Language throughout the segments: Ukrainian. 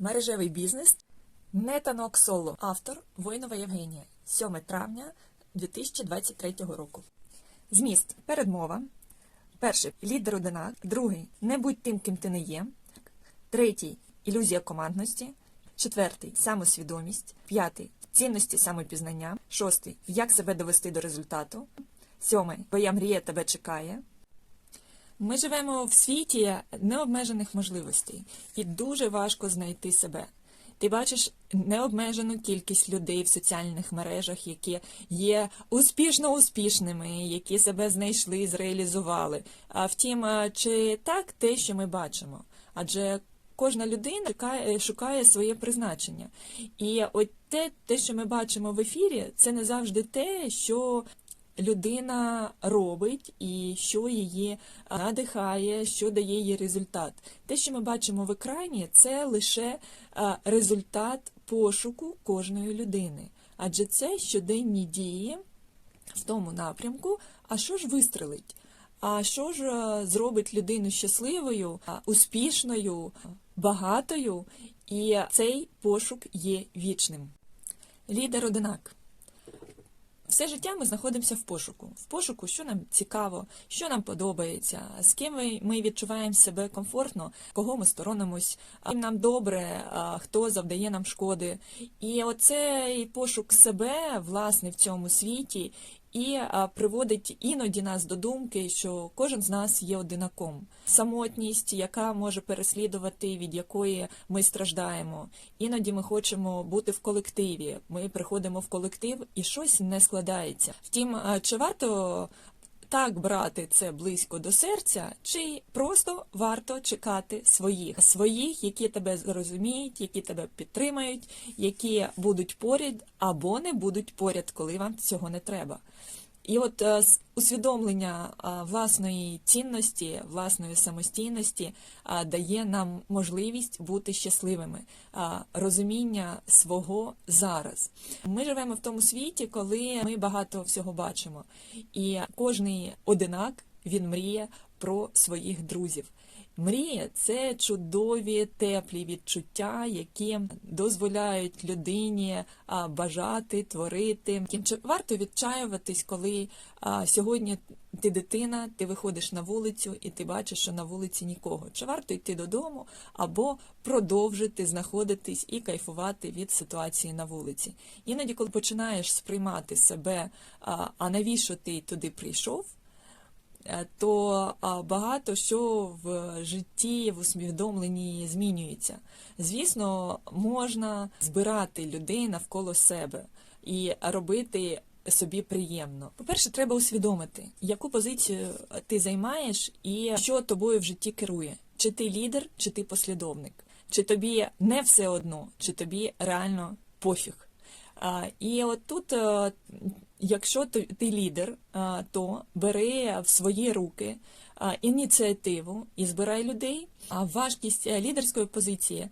Мережевий бізнес Нетанок Соло. Автор Войнова Євгенія. 7 травня 2023 року. Зміст. Передмова. Перший лідер одинак. Другий не будь тим, ким ти не є. Третій ілюзія командності. Четвертий самосвідомість. П'ятий цінності самопізнання. Шостий як себе довести до результату. Сьомий твоя мрія тебе чекає. Ми живемо в світі необмежених можливостей, і дуже важко знайти себе. Ти бачиш необмежену кількість людей в соціальних мережах, які є успішно успішними, які себе знайшли, зреалізували. А втім, чи так те, що ми бачимо? Адже кожна людина шукає своє призначення. І от те, те, що ми бачимо в ефірі, це не завжди те, що людина робить і що її надихає, що дає їй результат. Те, що ми бачимо в екрані, це лише результат пошуку кожної людини. Адже це щоденні дії в тому напрямку, а що ж вистрелить? А що ж зробить людину щасливою, успішною, багатою? І цей пошук є вічним. Лідер одинак. Все життя ми знаходимося в пошуку. В пошуку, що нам цікаво, що нам подобається, з ким ми- відчуваємо себе комфортно, кого ми сторонимось, ким нам добре, хто завдає нам шкоди. І оцей пошук себе, власне, в цьому світі, і приводить іноді нас до думки, що кожен з нас є одинаком. Самотність, яка може переслідувати, від якої ми страждаємо. Іноді ми хочемо бути в колективі. Ми приходимо в колектив і щось не складається. Втім, чи варто так брати це близько до серця, чи просто варто чекати своїх, своїх, які тебе зрозуміють, які тебе підтримають, які будуть поряд або не будуть поряд, коли вам цього не треба. І от е, усвідомлення а, власної цінності, власної самостійності а, дає нам можливість бути щасливими, розуміння свого зараз. Ми живемо в тому світі, коли ми багато всього бачимо, і кожний одинак він мріє про своїх друзів. Мрія це чудові теплі відчуття, які дозволяють людині бажати, творити. Чи варто відчаюватись, коли сьогодні ти дитина, ти виходиш на вулицю і ти бачиш, що на вулиці нікого. Чи варто йти додому або продовжити знаходитись і кайфувати від ситуації на вулиці? Іноді, коли починаєш сприймати себе, а навіщо ти туди прийшов? Е, то багато що в житті, в усвідомленні змінюється. Звісно, можна збирати людей навколо себе і робити собі приємно. По-перше, треба усвідомити, яку позицію ти займаєш і що тобою в житті керує. Чи ти лідер, чи ти послідовник, чи тобі не все одно, чи тобі реально пофіг. І от тут, е, якщо ти ти лідер, то бери в свої руки ініціативу і збирай людей. А важкість е, лідерської позиції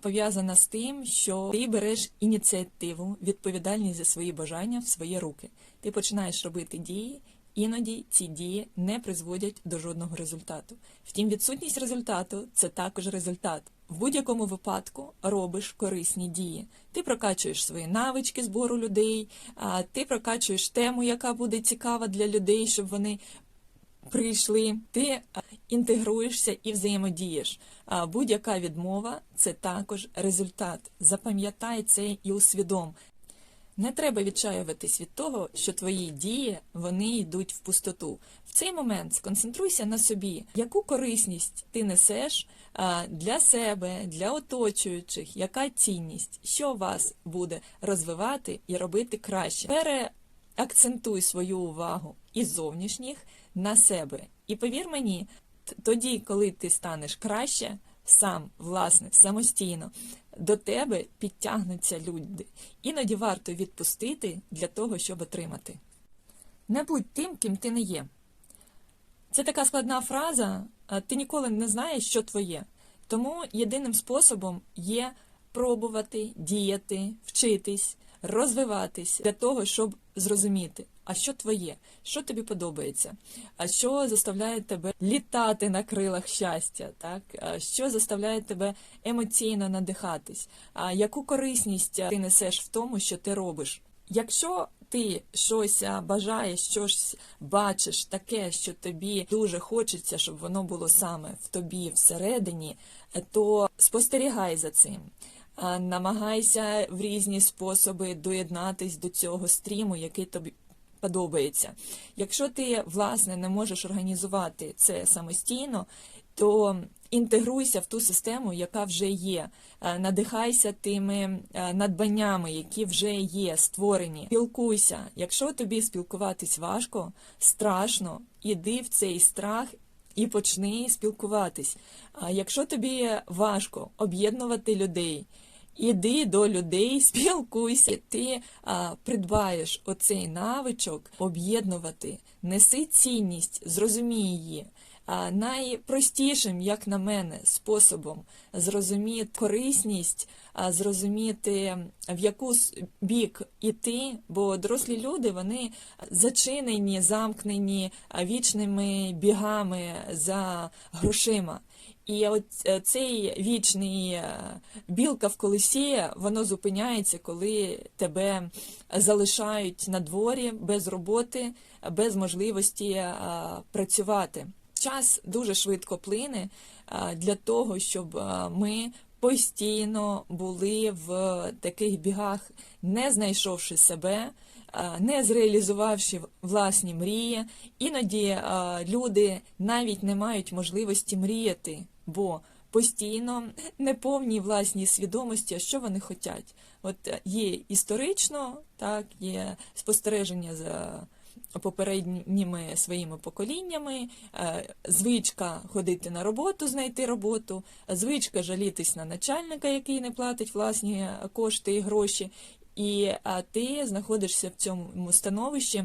пов'язана з тим, що ти береш ініціативу, відповідальність за свої бажання в свої руки. Ти починаєш робити дії. Іноді ці дії не призводять до жодного результату. Втім, відсутність результату це також результат. В будь-якому випадку робиш корисні дії. Ти прокачуєш свої навички збору людей, ти прокачуєш тему, яка буде цікава для людей, щоб вони прийшли. Ти інтегруєшся і взаємодієш. А будь-яка відмова це також результат. Запам'ятай це і усвідом. Не треба відчаюватись від того, що твої дії вони йдуть в пустоту. В цей момент сконцентруйся на собі, яку корисність ти несеш для себе, для оточуючих, яка цінність, що вас буде розвивати і робити краще. Переакцентуй свою увагу із зовнішніх на себе. І повір мені, тоді, коли ти станеш краще, сам, власне, самостійно, до тебе підтягнуться люди. Іноді варто відпустити для того, щоб отримати. Не будь тим, ким ти не є. Це така складна фраза, ти ніколи не знаєш, що твоє. Тому єдиним способом є пробувати, діяти, вчитись, розвиватись для того, щоб зрозуміти, а що твоє, що тобі подобається, а що заставляє тебе літати на крилах щастя, так? А що заставляє тебе емоційно надихатись, а яку корисність ти несеш в тому, що ти робиш. Якщо ти щось бажаєш, щось бачиш таке, що тобі дуже хочеться, щоб воно було саме в тобі всередині, то спостерігай за цим. Намагайся в різні способи доєднатись до цього стріму, який тобі подобається. Якщо ти, власне, не можеш організувати це самостійно, то інтегруйся в ту систему, яка вже є. Надихайся тими надбаннями, які вже є створені. Спілкуйся. Якщо тобі спілкуватись важко, страшно, іди в цей страх. І почни спілкуватись. А якщо тобі важко об'єднувати людей, іди до людей, спілкуйся. Ти а, придбаєш оцей навичок об'єднувати, неси цінність, зрозумій її. А найпростішим, як на мене, способом зрозуміти корисність, а зрозуміти в яку бік іти, бо дорослі люди вони зачинені, замкнені вічними бігами за грошима. І от е, цей вічний е, білка в колесі, воно зупиняється, коли тебе залишають на дворі без роботи, без можливості е, працювати. Час дуже швидко плине для того, щоб ми постійно були в таких бігах, не знайшовши себе, не зреалізувавши власні мрії. Іноді люди навіть не мають можливості мріяти, бо постійно не повні власній свідомості, що вони хочуть. От е, є історично, так, є спостереження за попередніми своїми поколіннями, е, звичка ходити на роботу, знайти роботу, звичка жалітись на начальника, який не платить власні кошти і гроші, і ти знаходишся в цьому становищі.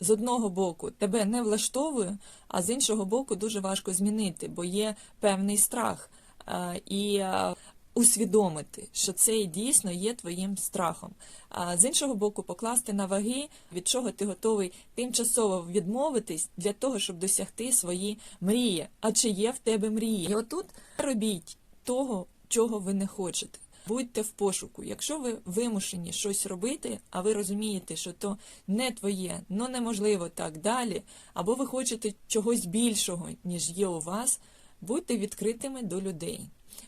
З одного боку тебе не влаштовує, а з іншого боку дуже важко змінити, бо є певний страх. Е, І е, усвідомити, що це дійсно є твоїм страхом. А з іншого боку, покласти на ваги, від чого ти готовий тимчасово відмовитись для того, щоб досягти свої мрії. А чи є в тебе мрії? І отут робіть того, чого ви не хочете. Будьте в пошуку. Якщо ви вимушені щось робити, а ви розумієте, що то не твоє, ну неможливо так далі, або ви хочете чогось більшого, ніж є у вас, будьте відкритими до людей.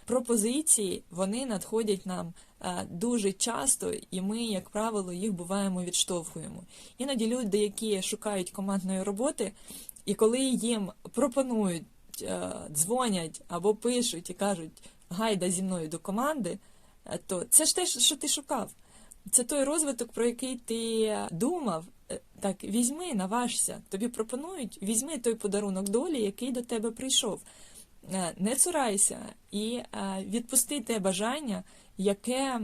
Пропозиції вони надходять нам е, дуже часто, і ми, як правило, їх буваємо відштовхуємо. Іноді люди, які шукають командної роботи, і коли їм пропонують, е, дзвонять або пишуть і кажуть гайда зі мною до команди, то це ж те, що ти шукав. Це той розвиток, про який ти думав. Е, Так, візьми, наважся. Тобі пропонують, візьми той подарунок долі, який до тебе прийшов. Е, Не цурайся і е, відпусти те бажання, яке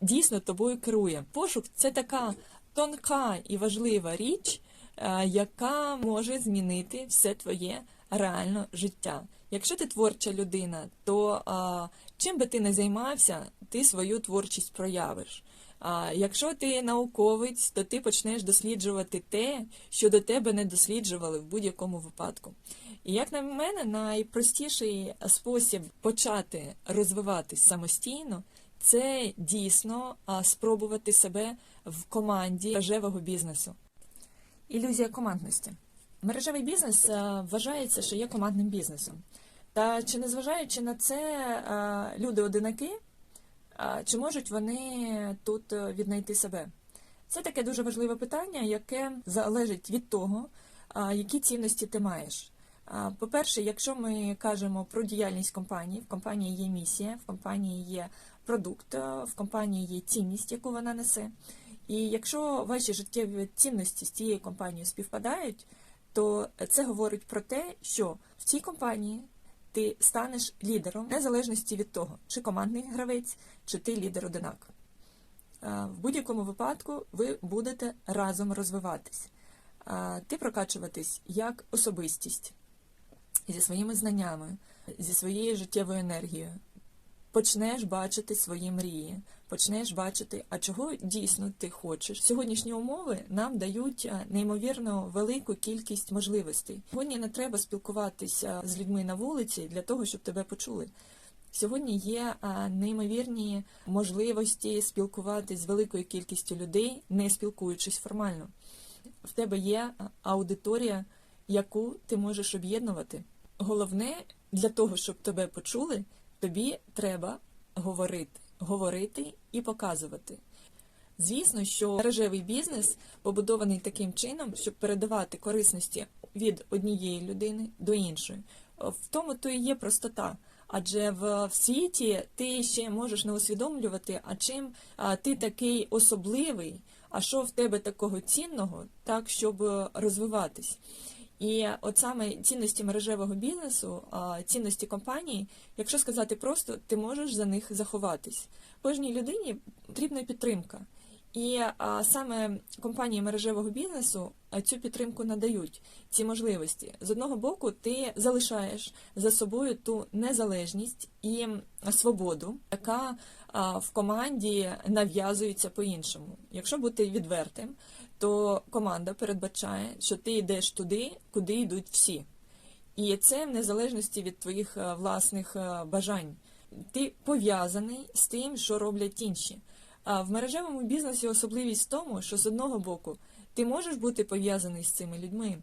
дійсно тобою керує. Пошук це така тонка і важлива річ, е, яка може змінити все твоє реально життя. Якщо ти творча людина, то а, чим би ти не займався, ти свою творчість проявиш. А якщо ти науковець, то ти почнеш досліджувати те, що до тебе не досліджували в будь-якому випадку. І як на мене, найпростіший спосіб почати розвиватись самостійно це дійсно спробувати себе в команді мережевого бізнесу. Ілюзія командності. Мережевий бізнес вважається, що є командним бізнесом. Та чи незважаючи на це, люди одинаки, чи можуть вони тут е, віднайти себе? Це таке дуже важливе питання, яке залежить від того, які цінності ти маєш. По-перше, якщо ми кажемо про діяльність компанії, в компанії є місія, в компанії є продукт, е, в компанії є цінність, яку вона несе. І якщо ваші життєві цінності з цією компанією співпадають, то це говорить про те, що в цій компанії ти станеш лідером, незалежності від того, чи командний гравець, чи ти лідер одинак. В будь-якому випадку ви будете разом розвиватись. Ти прокачуватись як особистість зі своїми знаннями, зі своєю життєвою енергією. Почнеш бачити свої мрії, почнеш бачити, а чого дійсно ти хочеш. Сьогоднішні умови нам дають е, неймовірно велику кількість можливостей. Сьогодні не треба спілкуватися з людьми на вулиці для того, щоб тебе почули. Сьогодні є неймовірні можливості спілкуватись з великою кількістю людей, не спілкуючись формально. В тебе є аудиторія, яку ти можеш об'єднувати. Головне для того, щоб тебе почули, тобі треба говорити, говорити і показувати. Звісно, що мережевий бізнес побудований таким чином, щоб передавати корисності від однієї людини до іншої. В тому то і є простота. Адже в, світі ти ще можеш не усвідомлювати, а чим ти такий особливий, а що в тебе такого цінного, так щоб е, розвиватись. І от саме цінності мережевого бізнесу, цінності компанії, якщо сказати просто, ти можеш за них заховатись. Кожній людині потрібна підтримка. І саме компанії мережевого бізнесу цю підтримку надають, ці можливості. З одного боку, ти залишаєш за собою ту незалежність і свободу, яка в команді нав'язується по-іншому. Якщо бути відвертим, то команда передбачає, що ти йдеш туди, куди йдуть всі. І це в незалежності від твоїх е, власних е, бажань. Ти пов'язаний з тим, що роблять інші. А в мережевому бізнесі особливість в тому, що з одного боку ти можеш бути пов'язаний з цими людьми.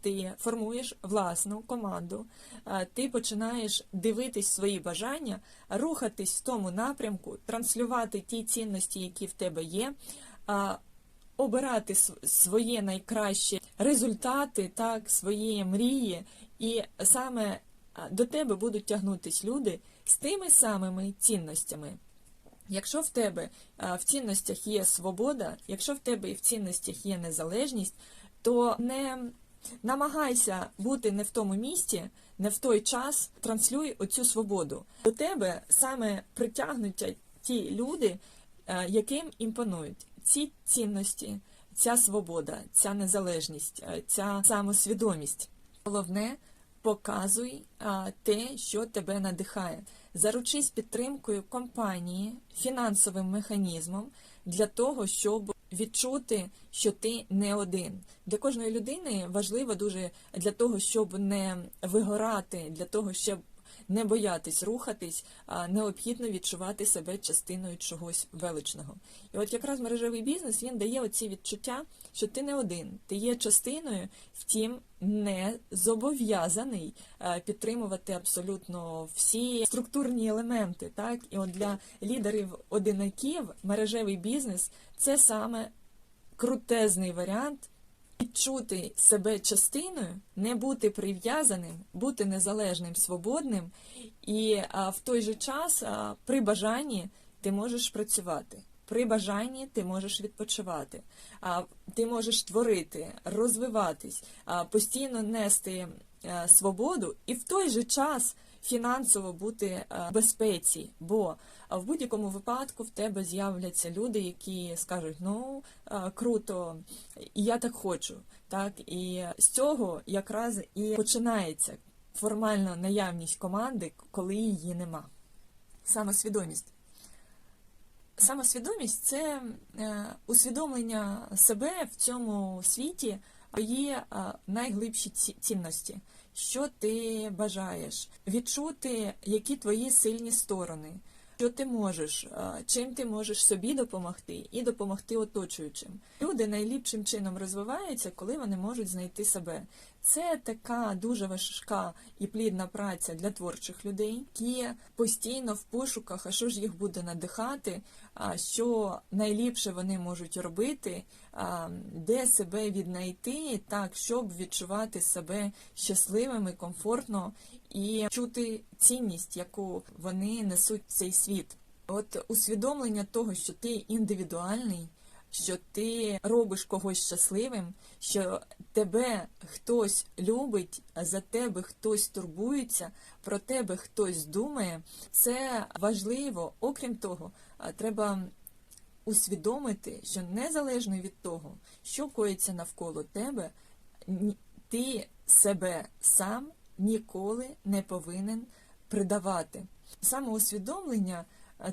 Ти формуєш власну команду, ти починаєш дивитись свої бажання, рухатись в тому напрямку, транслювати ті цінності, які в тебе є, обирати своє найкраще результати, так, свої мрії, і саме до тебе будуть тягнутись люди з тими самими цінностями. Якщо в тебе в цінностях є свобода, якщо в тебе і в цінностях є незалежність, то не намагайся бути не в тому місці, не в той час, транслюй оцю свободу. До тебе саме притягнуться ті люди, яким імпонують ці цінності, ця свобода, ця незалежність, ця самосвідомість. Головне, показуй те, що тебе надихає. Заручись підтримкою компанії, фінансовим механізмом для того, щоб відчути, що ти не один. Для кожної людини важливо дуже для того, щоб не вигорати, для того, щоб не боятись рухатись, а необхідно відчувати себе частиною чогось величного. І от якраз мережевий бізнес він дає оці відчуття, що ти не один, ти є частиною, втім не зобов'язаний е, підтримувати абсолютно всі структурні елементи. Так і от для лідерів одинаків мережевий бізнес це саме крутезний варіант. Відчути себе частиною, не бути прив'язаним, бути незалежним, свободним, і а, в той же час а, при бажанні ти можеш працювати. При бажанні ти можеш відпочивати, а, ти можеш творити, розвиватись, постійно нести а, свободу і в той же час фінансово бути в безпеці. Бо в будь-якому випадку в тебе з'являться люди, які скажуть: ну круто, і я так хочу. Так і з цього якраз і починається формальна наявність команди, коли її нема. Самосвідомість. Самосвідомість це е, усвідомлення себе в цьому світі, є найглибші цінності, що ти бажаєш, відчути, які твої сильні сторони, що ти можеш, е, чим ти можеш собі допомогти і допомогти оточуючим. Люди найліпшим чином розвиваються, коли вони можуть знайти себе. Це така дуже важка і плідна праця для творчих людей, які постійно в пошуках, а що ж їх буде надихати, що найліпше вони можуть робити, де себе віднайти, так, щоб відчувати себе щасливими, комфортно і чути цінність, яку вони несуть в цей світ. От усвідомлення того, що ти індивідуальний, що ти робиш когось щасливим, що тебе хтось любить, за тебе хтось турбується, про тебе хтось думає, це важливо. Окрім того, треба усвідомити, що незалежно від того, що коїться навколо тебе, ти себе сам ніколи не повинен придавати. Самоусвідомлення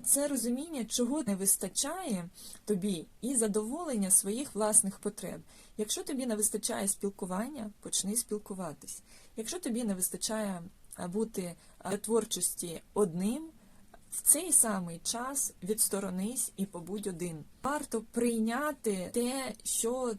це розуміння, чого не вистачає тобі, і задоволення своїх власних потреб. Якщо тобі не вистачає спілкування, почни спілкуватись. Якщо тобі не вистачає бути для творчості одним, в цей самий час відсторонись і побудь один. Варто прийняти те, що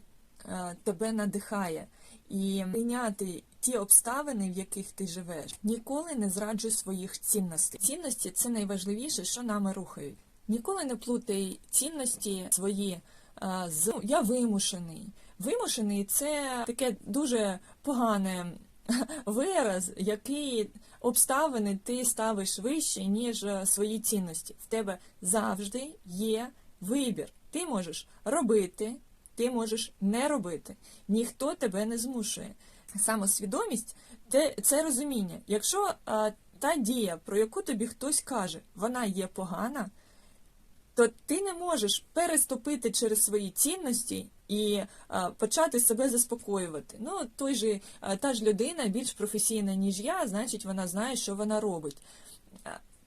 е, тебе надихає, і прийняти ті обставини, в яких ти живеш. Ніколи не зраджуй своїх цінностей. Цінності це найважливіше, що нами рухають. Ніколи не плутай цінності свої е, з «Ну, я вимушений. Вимушений це таке дуже погане вираз, який обставини ти ставиш вище, ніж е, свої цінності. В тебе завжди є вибір. Ти можеш робити, ти можеш не робити. Ніхто тебе не змушує. Самосвідомість це, розуміння. Якщо та дія, про яку тобі хтось каже, вона є погана, то ти не можеш переступити через свої цінності і а, почати себе заспокоювати. Ну, той же, а, та ж людина більш професійна, ніж я, значить, вона знає, що вона робить.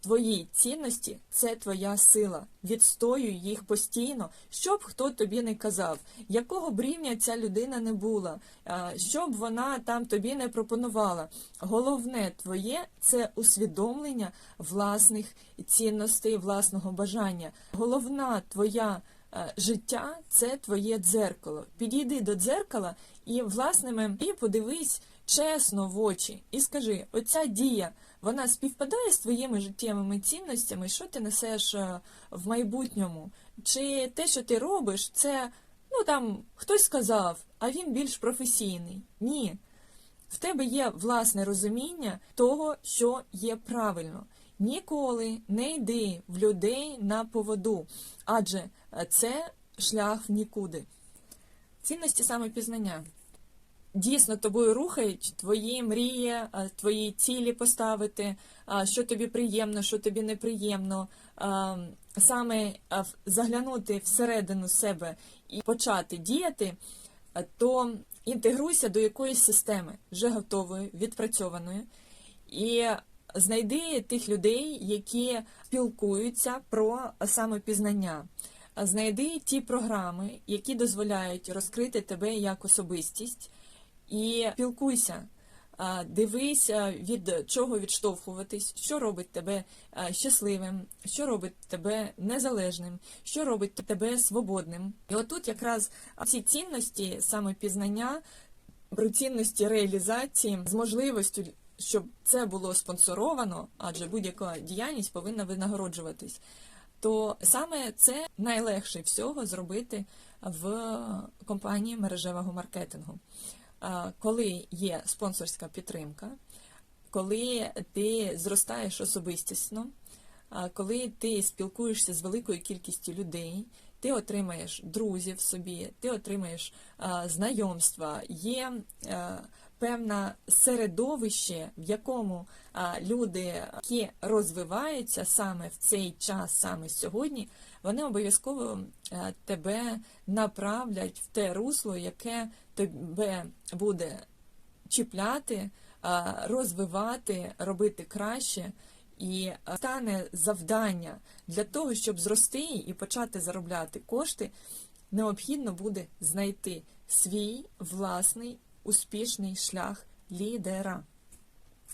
Твої цінності це твоя сила. Відстоюй їх постійно, щоб хто тобі не казав, якого б рівня ця людина не була, а, що б вона там тобі не пропонувала. Головне твоє це усвідомлення власних цінностей, власного бажання. Головна твоя життя це твоє дзеркало. Підійди до дзеркала і власними і подивись чесно в очі і скажи: оця дія. Вона співпадає з твоїми життєвими цінностями, що ти несеш е, в майбутньому? Чи те, що ти робиш, це ну там хтось сказав, а він більш професійний? Ні. В тебе є власне розуміння того, що є правильно. Ніколи не йди в людей на поводу, адже е, це шлях в нікуди. Цінності самопізнання дійсно тобою рухають твої мрії, е, твої цілі поставити, що тобі приємно, що тобі неприємно, саме заглянути всередину себе і почати діяти, е, то інтегруйся до якоїсь системи, вже готової, відпрацьованої, і знайди тих людей, які спілкуються про самопізнання. Знайди ті програми, які дозволяють розкрити тебе як особистість, і спілкуйся. Дивись, від чого відштовхуватись, що робить тебе щасливим, що робить тебе незалежним, що робить тебе свободним. І отут якраз ці цінності самопізнання, про цінності реалізації з можливістю, щоб це було спонсоровано, адже будь-яка діяльність повинна винагороджуватись. То саме це найлегше всього зробити в компанії мережевого маркетингу. Коли є спонсорська підтримка, коли ти зростаєш особистісно, коли ти спілкуєшся з великою кількістю людей, ти отримаєш друзів собі, ти отримаєш знайомства, є а, певне середовище, в якому люди, які розвиваються саме в цей час, саме сьогодні, вони обов'язково тебе направлять в те русло, яке тебе буде чіпляти, розвивати, робити краще. І стане завдання для того, щоб зрости і почати заробляти кошти, необхідно буде знайти свій власний успішний шлях лідера.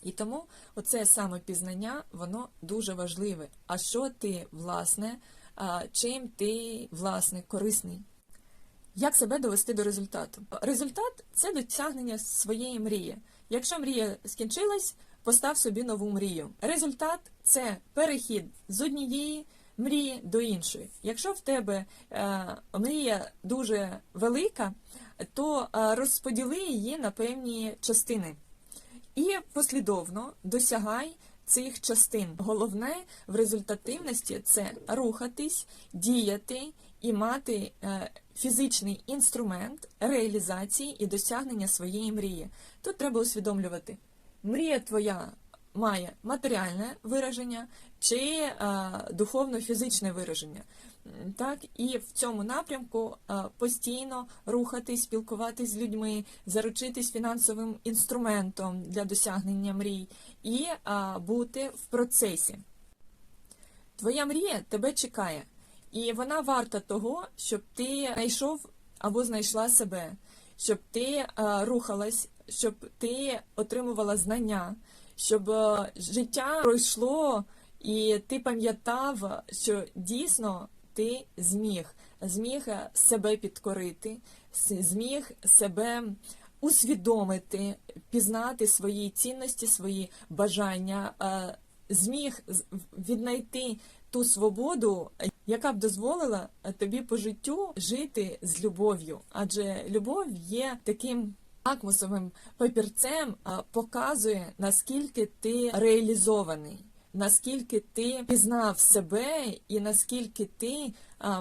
І тому оце саме пізнання, воно дуже важливе. А що ти, власне, чим ти, власне, корисний? Як себе довести до результату? Результат це досягнення своєї мрії. Якщо мрія скінчилась, постав собі нову мрію. Результат це перехід з однієї мрії до іншої. Якщо в тебе е, мрія дуже велика, то е, розподіли її на певні частини і послідовно досягай цих частин. Головне в результативності це рухатись, діяти і мати е, фізичний інструмент реалізації і досягнення своєї мрії. Тут треба усвідомлювати, мрія твоя має матеріальне вираження чи е, духовно-фізичне вираження. Так, і в цьому напрямку е, постійно рухатись, спілкуватись з людьми, заручитись фінансовим інструментом для досягнення мрій і е, бути в процесі. Твоя мрія тебе чекає, і вона варта того, щоб ти знайшов або знайшла себе, щоб ти е, рухалась, щоб ти отримувала знання, щоб життя пройшло, і ти пам'ятав, що дійсно ти зміг, зміг е, себе підкорити, зміг себе усвідомити, пізнати свої цінності, свої бажання, е, зміг віднайти ту свободу, яка б дозволила е, тобі по життю жити з любов'ю. Адже любов є таким лакмусовим папірцем, показує, наскільки ти реалізований. Наскільки ти пізнав себе, і наскільки ти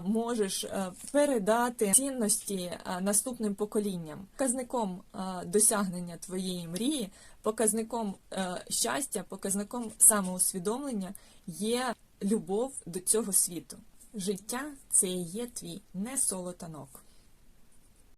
можеш передати цінності наступним поколінням, показником досягнення твоєї мрії, показником щастя, показником самоусвідомлення є любов до цього світу. Життя це є твій не соло танок.